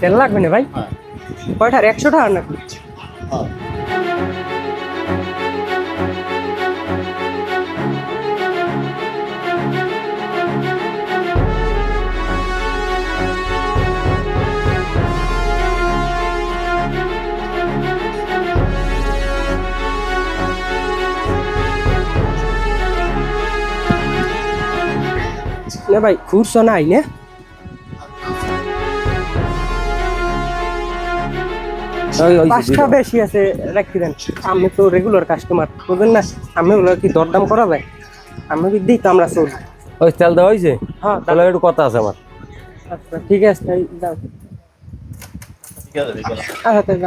তেল লাগবে না ভাই? হ্যাঁ। কয়টার? একশো টাকা নাকি? হ্যাঁ। না ভাই খুরশো নাই না? পাঁচটা বেশি আছে রাখি দেন। আমি তো রেগুলার কাস্টমার বুঝলেন না? আমি ওগুলো কি দরদাম করা যায়? আমি কি দিই তো আমরা চল। ওই তেল দেওয়া হয়েছে? হ্যাঁ তাহলে একটু কথা আছে আমার। আচ্ছা ঠিক আছে তাই দাও। আচ্ছা তাই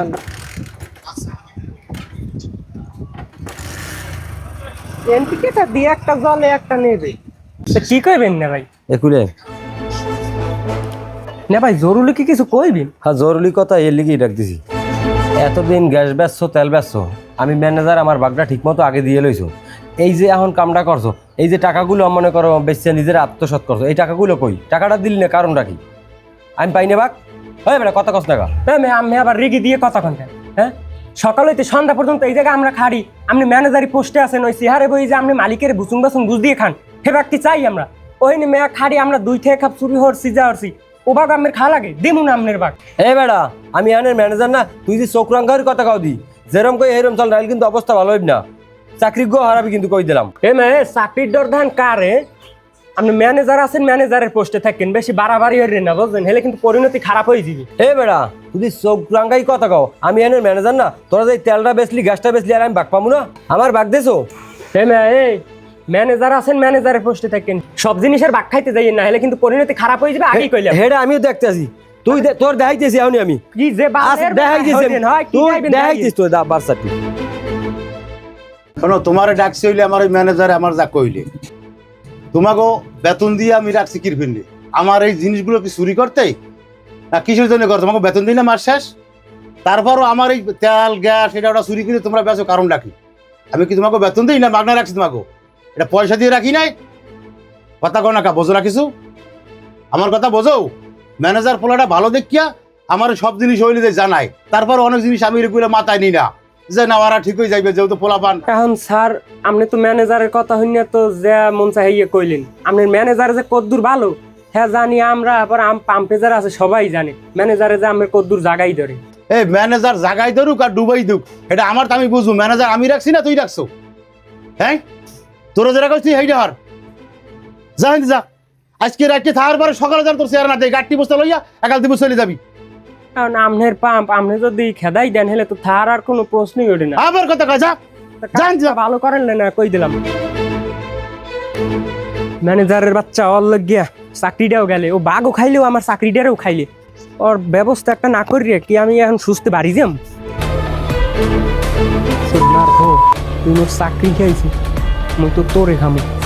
এনপিকেটা দিয়ে একটা জলে একটা নেবে। কি কইবেন না ভাই? একুলে? না ভাই জরুরি কি কিছু কইবেন? হ্যাঁ জরুরি কথা এর লিগেই ডাকতেছি। এতদিন গ্যাস বেচছো, তেল বেচছো, আমি ম্যানেজার আমার বাগটা ঠিকমতো আগে দিয়ে লইছো। এই যে এখন কামটা করছ, এই যে টাকাগুলো মনে করো বেচছে, নিজের আত্মসৎ করছ, এই টাকাগুলো কই? টাকাটা দিলি না, কারণটা কি? আমি পাই না বাক হয় বেটা কত কষ্ট টাকা হ্যাঁ আমি আবার রেগে দিয়ে কথা কন্টেন হ্যাঁ? সকাল হইতে সন্ধ্যা পর্যন্ত এই জায়গায় আমরা খাড়ি, আপনি ম্যানেজারি পোস্টে আছেন, ওই সিহারে বই যে আপনি মালিকের বুসুন বাসুন বুঝ দিয়ে খান হেবাক কি চাই আমরা? ওই নি মেয়া খাড়ি আমরা দুই থেকে খাপ চুরি হরছি, যা হরছি। ও বাগ আমের খা লাগে দিমু না আমনের বাগ এ বেটা আমি আনের ম্যানেজার না তুই যে চোখ রাঙ্গার কথা কাও দি যেরম কই এরম চল নাইলে কিন্তু অবস্থা ভালো হইব না। চাকরি গো হারাবি কিন্তু কই দিলাম। এ মে চাকরির দর ধান কারে? আপনি ম্যানেজার আছেন ম্যানেজারের পোস্টে থাকেন বেশি বাড়াবাড়ি হইলেন না বুঝলেন? হেলে কিন্তু পরিণতি খারাপ হয়ে যাবে। এ বেড়া তুই চোখ রাঙ্গাই কথা কও আমি এনের ম্যানেজার না তোরা যে তেলটা বেচলি গ্যাসটা বেচলি আর আমি বাক পাবো না? আমার বাক দেছো? এ মে এই ম্যানেজার আছেন ম্যানেজারের পোস্টে থাকেন। সব জিনিসের বাক খাইতে যাই না হলে কিন্তু পরিণতি খারাপ হয়ে যাবে আগেই কইলাম। হেডা আমিও দেখতে আছি তুই তোর দেখাইতেছি আমি আমি। কি যে দেখাইতেছি হয়, কি তুই দেখাইতিস তোর দা বারসাটি শোনো তোমার ডাকছি হইলে আমার ওই ম্যানেজারে আমার যা কইলে। তোমাকেও বেতন দিয়ে আমি রাখছি কিরফিনলে আমার এই জিনিসগুলো কি চুরি করতে? না কিসের জন্য করো তোমাকে বেতন দিলে মাস শেষ? তারপরও আমার এই তেল গ্যাস এটা ওটা চুরি করে তোমরা বেচো কারণ ডাকি আমি কি তোমাকে বেতন দিই না? মাগনা রাখছি তোমাকে এটা পয়সা দিয়ে রাখি নাই। কথা কো না কা বোঝো না কিছু? আমার কথা বোঝো? ম্যানেজার পোলাটা ভালো দেখিয়া আমার সব জিনিস হইলে জানাই তারপর অনেক জিনিস আমি এগুলো মাথায় নিই না। যে না ওরা ঠিক হয়ে যাইবে যেহেতু পোলা পান। এখন স্যার আপনি তো ম্যানেজারের কথা হইনা তো যে মন চাই ইয়ে কইলেন। আপনার ম্যানেজার যে কদ্দুর ভালো হ্যাঁ জানি আমরা আবার আম পাম্পে যারা আছে সবাই জানে। ম্যানেজারে যে আমার কদ্দুর জাগাই ধরে। এই ম্যানেজার জাগাই ধরুক আর ডুবাই দুক এটা আমার তো আমি বুঝব ম্যানেজার আমি রাখছি না তুই রাখছো? হ্যাঁ? তোরা যেটা করছিস সেইটা হর। যা হিন্দি যা। আজকে রাত্রে থাকার পরে সকালে যার তোর চেয়ার না দেয় গাড়ি বসতে লইয়া একাল দিব চলে যাবি। কারণ আমনের পাম্প আপনি যদি খেদাই দেন হেলে তো থার আর কোনো প্রশ্নই ওঠে না। আবার কথা কয় যা। জান যা। ভালো করেন না কই দিলাম। ম্যানেজারের বাচ্চা অল গিয়া চাকরিটাও গেলে ও বাঘও খাইলেও আমার চাকরিটারও খাইলে। ওর ব্যবস্থা একটা না করিয়ে কি আমি এখন সুস্থ বাড়ি যাম? তুই চাকরি খাইছি মুই তো তোরে খামো